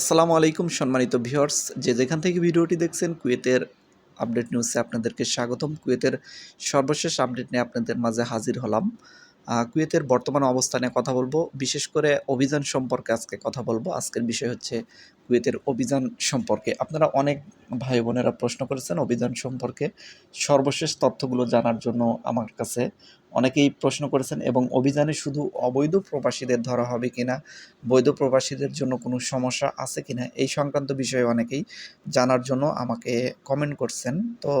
আসসালামু আলাইকুম সম্মানিত ভিউয়ার্স। যে যেখান থেকে ভিডিওটি দেখছেন, কুয়েতের আপডেট নিউজে আপনাদেরকে স্বাগতম। কুয়েতের সর্বশেষ আপডেট নিয়ে আপনাদের মাঝে হাজির হলাম। কুয়েতের বর্তমান অবস্থানে কথা বলব। বিশেষ করে অভিযান সম্পর্কে আজকে কথা বলব। আজকের বিষয় হচ্ছে কুয়েতের অভিযান সম্পর্কে। আপনারা অনেক ভাই বোনেরা প্রশ্ন করেছেন অভিযান সম্পর্কে। সর্বশেষ তথ্যগুলো জানার জন্য আমার কাছে অনেকেই প্রশ্ন করেছেন এবং অভিযানে শুধু অবৈধ প্রবাসীদের ধরা হবে কিনা, বৈধ প্রবাসীদের জন্য কোনো সমস্যা আছে কিনা, এই সংক্রান্ত বিষয়ে অনেকেই জানার জন্য আমাকে কমেন্ট করছেন। তো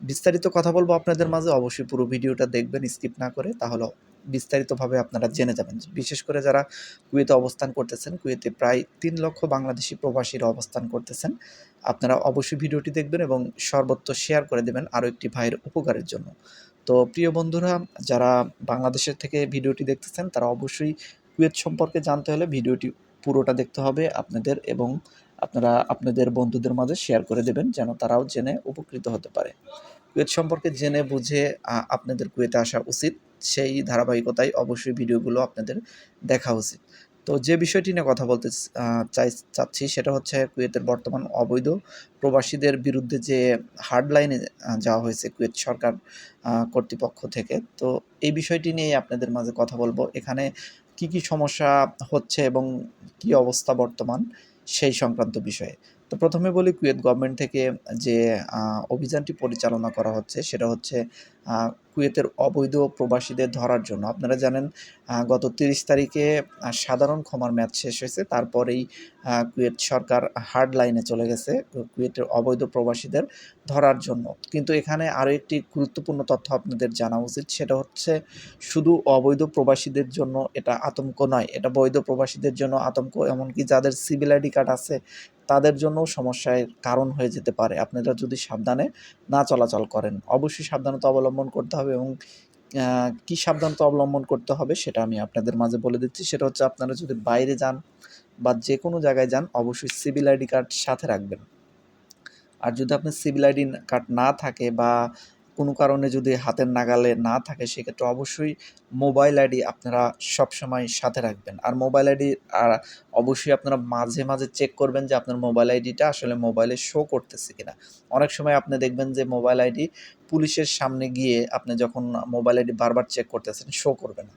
বিস্তারিত কথা বলব আপনাদের মাঝে, অবশ্যই পুরো ভিডিওটা দেখবেন, স্কিপ না করে, তাহলে বিস্তারিতভাবে আপনারা জেনে যাবেন। বিশেষ করে যারা কুয়েতে অবস্থান করতেছেন, কুয়েতে প্রায় তিন লক্ষ বাংলাদেশি প্রবাসীরা অবস্থান করতেছেন, আপনারা অবশ্যই ভিডিওটি দেখবেন এবং সর্বত্র শেয়ার করে দেবেন আরও একটি ভাইয়ের উপকারের জন্য। তো প্রিয় বন্ধুরা, যারা বাংলাদেশের থেকে ভিডিওটি দেখতেছেন, তারা অবশ্যই কুয়েত সম্পর্কে জানতে হলে ভিডিওটি পুরোটা দেখতে হবে আপনাদের এবং আপনারা আপনাদের বন্ধুদের মাঝে শেয়ার করে দেবেন যেন তারাও জেনে উপকৃত হতে পারে। কুয়েত সম্পর্কে জেনে বুঝে আপনাদের কুয়েতে আসা উচিত। সেই ধারাবাহিকতায় অবশ্যই ভিডিওগুলো আপনাদের দেখা উচিত। তো যে বিষয়টি নিয়ে কথা বলতে চাই, চাচ্ছি সেটা হচ্ছে কুয়েতের বর্তমান অবৈধ প্রবাসীদের বিরুদ্ধে যে হার্ড লাইনে যাওয়া হয়েছে কুয়েত সরকার কর্তৃপক্ষ থেকে। তো এই বিষয়টি নিয়ে আপনাদের মাঝে কথা বলব। এখানে কি কি সমস্যা হচ্ছে এবং কি অবস্থা বর্তমান? সেই সংক্রান্ত বিষয়ে। তো প্রথমে বলি কুয়েত গভর্নমেন্ট থেকে যে অভিযানটি পরিচালনা করা হচ্ছে, সেটা হচ্ছে কুয়েতের অবৈধ প্রবাসীদের ধরার জন্য। আপনারা জানেন গত তিরিশ তারিখে সাধারণ ক্ষমার ম্যাচ শেষ হয়েছে। তারপরেই কুয়েত সরকার হার্ড লাইনে চলে গেছে কুয়েতের অবৈধ প্রবাসীদের ধরার জন্য। কিন্তু এখানে আরও একটি গুরুত্বপূর্ণ তথ্য আপনাদের জানা উচিত, সেটা হচ্ছে, শুধু অবৈধ প্রবাসীদের জন্য এটা আতঙ্ক নয়, এটা বৈধ প্রবাসীদের জন্য আতঙ্ক। এমনকি যাদের সিভিল আইডি কার্ড আছে তাদের জন্য সমস্যার কারণ হয়ে যেতে পারে। আপনারা যদি সাবধানে না চলাচল করেন, অবশ্যই সাবধানতা অবলম্বন করতে হবে এবং কী সাবধানতা অবলম্বন করতে হবে সেটা আমি আপনাদের মাঝে বলে দিচ্ছি। সেটা হচ্ছে আপনারা যদি বাইরে যান বা যে কোনো জায়গায় যান, অবশ্যই সিভিল আইডি কার্ড সাথে রাখবেন। আর যদি আপনার সিভিল আইডি কার্ড না থাকে বা কোনো কারণে যদি হাতের নাগালে না থাকে, সেক্ষেত্রে অবশ্যই মোবাইল আইডি আপনারা সবসময় সাথে রাখবেন। আর মোবাইল আইডি, আর অবশ্যই আপনারা মাঝে মাঝে চেক করবেন যে আপনার মোবাইল আইডিটা আসলে মোবাইলে শো করতেছে কিনা। অনেক সময় আপনি দেখবেন যে মোবাইল আইডি পুলিশের সামনে গিয়ে আপনি যখন মোবাইল আইডি বারবার চেক করতেছেন শো করবে না।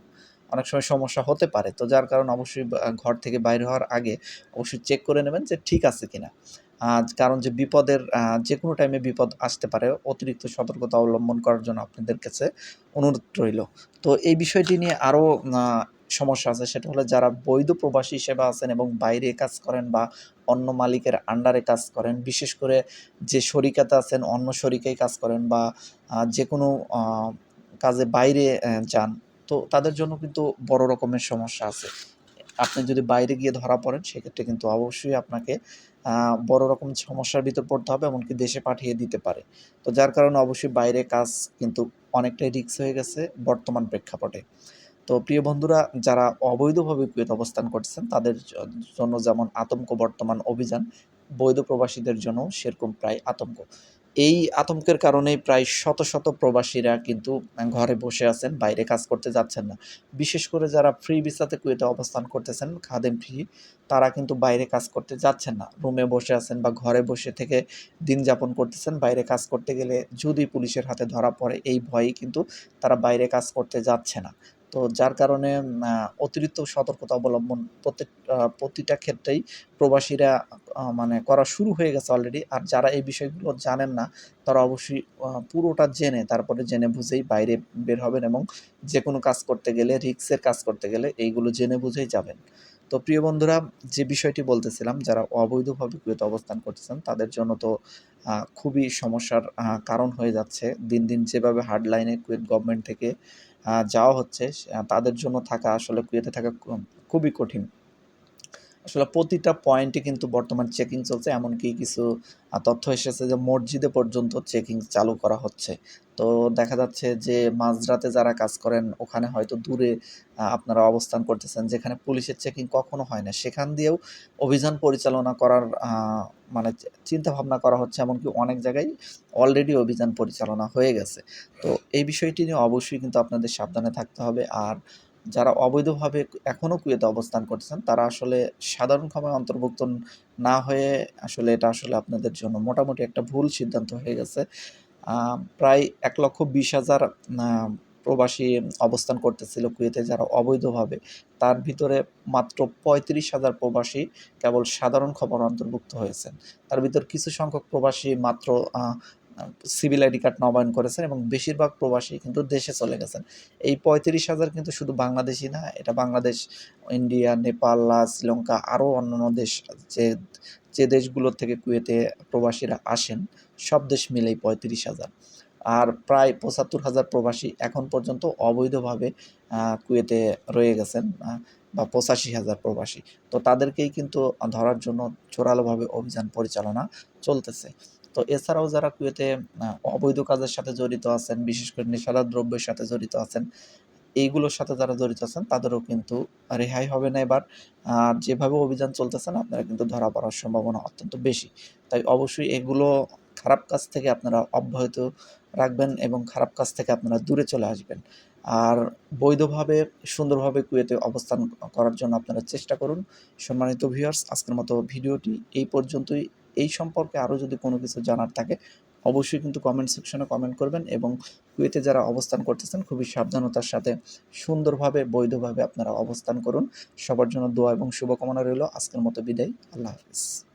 অনেক সময় সমস্যা হতে পারে। তো যার কারণে অবশ্যই ঘর থেকে বাইরে হওয়ার আগে অবশ্যই চেক করে নেবেন যে ঠিক আছে কিনা। কারণ যে বিপদের যে কোনো টাইমে বিপদ আসতে পারে, অতিরিক্ত সতর্কতা অবলম্বন করার জন্য আপনাদের কাছে অনুরোধ রইল। তো এই বিষয়টি নিয়ে আরও সমস্যা আছে, সেটা হলো যারা বৈধ প্রবাসী হিসেবে আছেন এবং বাইরে কাজ করেন বা অন্য মালিকের আন্ডারে কাজ করেন, বিশেষ করে যে শরিকাতে আছেন, অন্য শরিকায় কাজ করেন বা যে কোনো কাজে বাইরে যান, তো তাদের জন্য কিন্তু বড় রকমের সমস্যা আছে। আপনি যদি বাইরে গিয়ে ধরা পড়েন, সেক্ষেত্রে কিন্তু অবশ্যই আপনাকে বড় রকম সমস্যার ভিতর পড়তে হবে, এমনকি দেশে পাঠিয়ে দিতে পারে। তো যার কারণে অবশ্যই বাইরে কাজ কিন্তু অনেকটাই রিস্ক হয়ে গেছে বর্তমান প্রেক্ষাপটে। তো প্রিয় বন্ধুরা, যারা অবৈধভাবে কুয়েত অবস্থান করছেন, তাদের জন্য যেমন আতঙ্ক বর্তমান অভিযান, বৈধ প্রবাসীদের জন্য সেরকম প্রায় আতঙ্ক। এই আতঙ্কের কারণেই প্রায় শত শত প্রবাসীরা কিন্তু ঘরে বসে আছেন, বাইরে কাজ করতে যাচ্ছেন না। বিশেষ করে যারা ফ্রি ভিসাতে কুয়েতে অবস্থান করতেছেন, খাদেম ফ্রি, তারা কিন্তু বাইরে কাজ করতে যাচ্ছেন না। রুমে বসে আছেন বা ঘরে বসে থেকে দিন যাপন করতেছেন, বাইরে কাজ করতে গেলে যদি পুলিশের হাতে ধরা পড়ে, এই ভয়েই কিন্তু তারা বাইরে কাজ করতে যাচ্ছে না। তো যার কারণে অতিরিক্ত সতর্কতা অবলম্বন প্রত্যেক প্রতিটা ক্ষেত্রেই প্রবাসীরা মানে করা শুরু হয়ে গেছে অলরেডি আর যারা এই বিষয়গুলো জানেন না, তারা অবশ্যই পুরোটা জেনে, তারপরে জেনে বুঝেই বাইরে বের হবেন এবং যে কোনো কাজ করতে গেলে রিক্সের কাজ করতে গেলে এইগুলো জেনে বুঝেই যাবেন। তো প্রিয় বন্ধুরা, যে বিষয়টি বলতেছিলাম, যারা অবৈধভাবে কুয়েতে অবস্থান করতেছেন, তাদের জন্য তো খুবই সমস্যার কারণ হয়ে যাচ্ছে। দিন দিন যেভাবে হার্ড লাইনে কুয়েত গভর্নমেন্ট থেকে যাওয়া হচ্ছে তাদের জন্য থাকা আসলে কুয়েতে থাকা খুবই কঠিন। আসলে প্রতিটা পয়েন্টে কিন্তু বর্তমান চেকিং চলছে, এমনকি কিছু তথ্য এসেছে যে মসজিদে পর্যন্ত চেকিং চালু করা হচ্ছে। তো দেখা যাচ্ছে যে মাঝরাতে যারা কাজ করেন, ওখানে হয়তো দূরে আপনারা অবস্থান করতেছেন, যেখানে পুলিশের চেকিং কখনো হয় না। সেখান দিয়েও অভিযান পরিচালনা করার মানে চিন্তা ভাবনা করা হচ্ছে, এমনকি অনেক জায়গায় অলরেডি অভিযান পরিচালনা হয়ে গেছে। তো এই বিষয়টি নিয়ে অবশ্যই কিন্তু আপনাদের সাবধানে থাকতে হবে। আর যারা অবৈধভাবে এখনও কুয়েতে অবস্থান করতেছেন, তারা আসলে সাধারণ ক্ষমায় অন্তর্ভুক্ত না হয়ে আসলে এটা আসলে আপনাদের জন্য মোটামুটি একটা ভুল সিদ্ধান্ত হয়ে গেছে। প্রায় এক লক্ষ বিশ হাজার প্রবাসী অবস্থান করতেছিল কুয়েতে যারা অবৈধভাবে। তার ভিতরে মাত্র পঁয়ত্রিশ হাজার প্রবাসী কেবল সাধারণ খবর অন্তর্ভুক্ত হয়েছেন। তার ভিতর কিছু সংখ্যক প্রবাসী মাত্র সিভিল আইডি কার্ড নবায়ন করেছেন এবং বেশিরভাগ প্রবাসী কিন্তু দেশে চলে গেছেন। এই পঁয়ত্রিশ হাজার কিন্তু শুধু বাংলাদেশি না, এটা বাংলাদেশ, ইন্ডিয়া, নেপাল শ্রীলঙ্কা আরও অন্যান্য দেশ যে যে দেশগুলোর থেকে কুয়েতে প্রবাসীরা আসেন, সব দেশ মিলেই পঁয়ত্রিশ হাজার। আর প্রায় পঁচাত্তর হাজার প্রবাসী এখন পর্যন্ত অবৈধভাবে কুয়েতে রয়ে গেছেন বা পঁচাশি হাজার প্রবাসী। তো তাদেরকেই কিন্তু ধরার জন্য জোরালোভাবে অভিযান পরিচালনা চলতেছে। তো এছাড়াও যারা কুয়েতে অবৈধ কাজের সাথে জড়িত আছেন, বিশেষ করে নেশাদার দ্রব্যের সাথে জড়িত আছেন, এইগুলোর সাথে যারা জড়িত আছেন, তাদেরও কিন্তু রেহাই হবে না এবার। আর যেভাবে অভিযান চলতেছেন আপনারা কিন্তু ধরা পড়ার সম্ভাবনা অত্যন্ত বেশি। তাই অবশ্যই এগুলো খারাপ কাজ থেকে আপনারা অব্যাহত রাখবেন এবং খারাপ কাজ থেকে আপনারা দূরে চলে আসবেন। আর বৈধভাবে, সুন্দরভাবে কুয়েতে অবস্থান করার জন্য আপনারা চেষ্টা করুন। সম্মানিত ভিউয়ার্স আজকের মতো ভিডিওটি এই পর্যন্তই। এই সম্পর্কে আরও যদি কোনো কিছু জানার থাকে, অবশ্যই কিন্তু কমেন্ট সেকশনে কমেন্ট করবেন এবং কুয়েতে যারা অবস্থান করতেছেন, খুবই সাবধানতার সাথে সুন্দরভাবে, বৈধভাবে আপনারা অবস্থান করুন। সবার জন্য দোয়া এবং শুভকামনা রইল। আজকের মতো বিদায়। আল্লাহ হাফিজ।